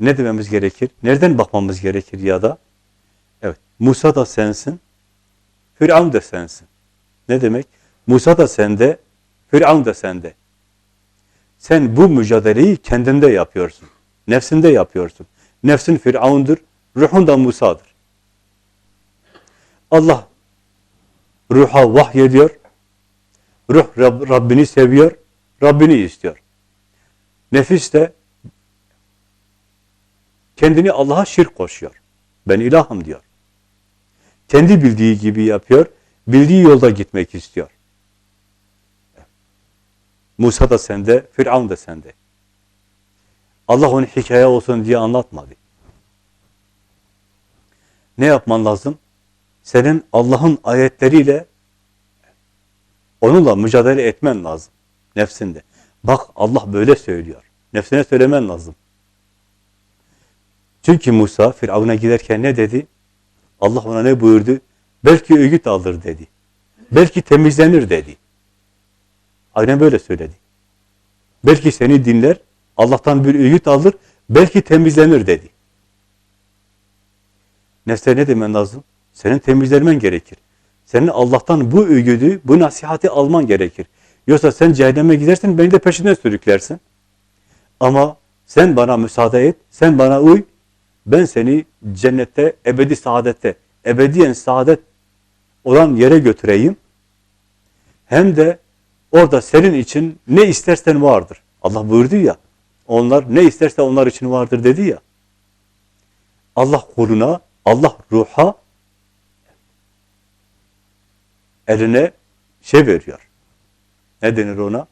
ne dememiz gerekir? Nereden bakmamız gerekir ya da? Evet, Musa da sensin, Firavun da sensin. Ne demek? Musa da sende, Firavun da sende. Sen bu mücadeleyi kendinde yapıyorsun. Nefsinde yapıyorsun. Nefsin Firavundur, ruhun da Musa'dır. Allah ruha vahyediyor. Ruh Rab, Rabbini seviyor, Rabbini istiyor. Nefis de kendini Allah'a şirk koşuyor. Ben ilahım diyor. Kendi bildiği gibi yapıyor, bildiği yolda gitmek istiyor. Musa da sende, Firavun da sende. Allah onu hikaye olsun diye anlatmadı. Ne yapman lazım? Senin Allah'ın ayetleriyle onunla mücadele etmen lazım nefsinde. Bak Allah böyle söylüyor. Nefsine söylemen lazım. Çünkü Musa Firavun'a giderken ne dedi? Allah ona ne buyurdu? Belki öğüt alır dedi. Belki temizlenir dedi. Aynen böyle söyledi. Belki seni dinler, Allah'tan bir öğüt alır, belki temizlenir dedi. Nefse ne demen lazım? Senin temizlenmen gerekir. Senin Allah'tan bu öğüdü, bu nasihati alman gerekir. Yoksa sen cehenneme gidersin, beni de peşinden sürüklersin. Ama sen bana müsaade et, sen bana uy, ben seni cennette, ebedi saadette, ebediyen saadet olan yere götüreyim. Hem de orada senin için ne istersen vardır. Allah buyurdu ya, onlar ne isterse onlar için vardır dedi ya. Allah kuluna, Allah ruha eline şey veriyor. Ne denir ona?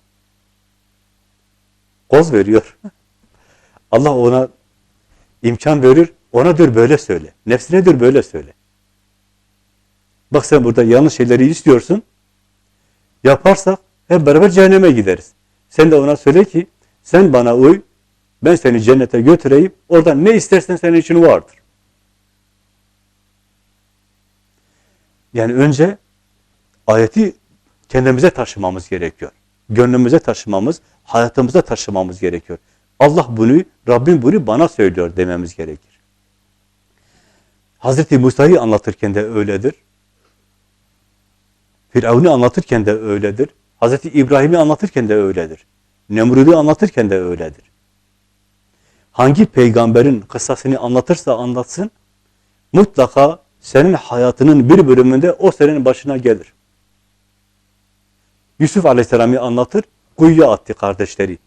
Koz veriyor. Allah ona imkan verir, ona dur böyle söyle. Nefsine dur böyle söyle. Bak sen burada yanlış şeyleri istiyorsun. Yaparsak hep beraber cehenneme gideriz. Sen de ona söyle ki sen bana uy, ben seni cennete götüreyim. Orada ne istersen senin için vardır. Yani önce ayeti kendimize taşımamız gerekiyor. Gönlümüze taşımamız, hayatımıza taşımamız gerekiyor. Allah bunu, Rabbim bunu bana söylüyor dememiz gerekir. Hazreti Musa'yı anlatırken de öyledir. Firavun'u anlatırken de öyledir. Hazreti İbrahim'i anlatırken de öyledir. Nemrud'u anlatırken de öyledir. Hangi peygamberin kıssasını anlatırsa anlatsın, mutlaka senin hayatının bir bölümünde o senin başına gelir. Yusuf Aleyhisselam'ı anlatır, kuyuya attı kardeşleri.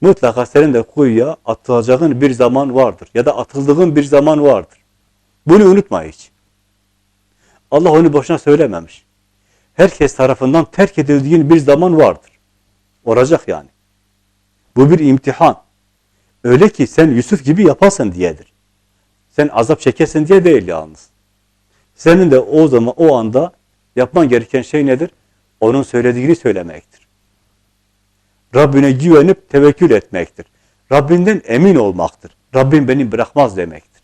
Mutlaka senin de kuyuya atılacağın bir zaman vardır. Ya da atıldığın bir zaman vardır. Bunu unutma hiç. Allah onu boşuna söylememiş. Herkes tarafından terk edildiğin bir zaman vardır. Olacak yani. Bu bir imtihan. Öyle ki sen Yusuf gibi yapasın diyedir. Sen azap çekesin diye değil yalnız. Senin de o zaman o anda yapman gereken şey nedir? Onun söylediğini söylemektir. Rabbine güvenip tevekkül etmektir. Rabbinden emin olmaktır. Rabbim beni bırakmaz demektir.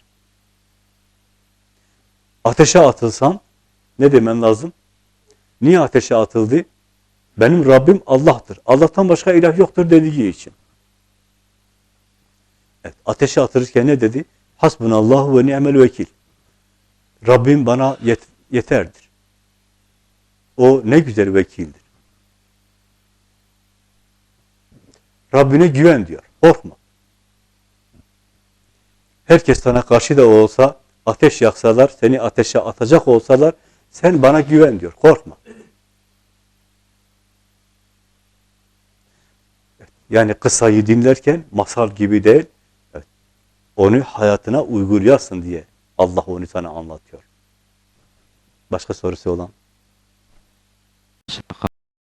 Ateşe atılsan ne demen lazım? Niye ateşe atıldı? Benim Rabbim Allah'tır. Allah'tan başka ilah yoktur dediği için. Evet, ateşe atılırken ne dedi? Hasbunallahu ve ni'mel vekil. Rabbim bana yet yeterdir. O ne güzel vekildir. Rabbine güven diyor. Korkma. Herkes sana karşı da olsa, ateş yaksalar, seni ateşe atacak olsalar, sen bana güven diyor. Korkma. Yani kısayı dinlerken masal gibi değil, evet, onu hayatına uygulayasın diye Allah onu sana anlatıyor. Başka sorusu olan?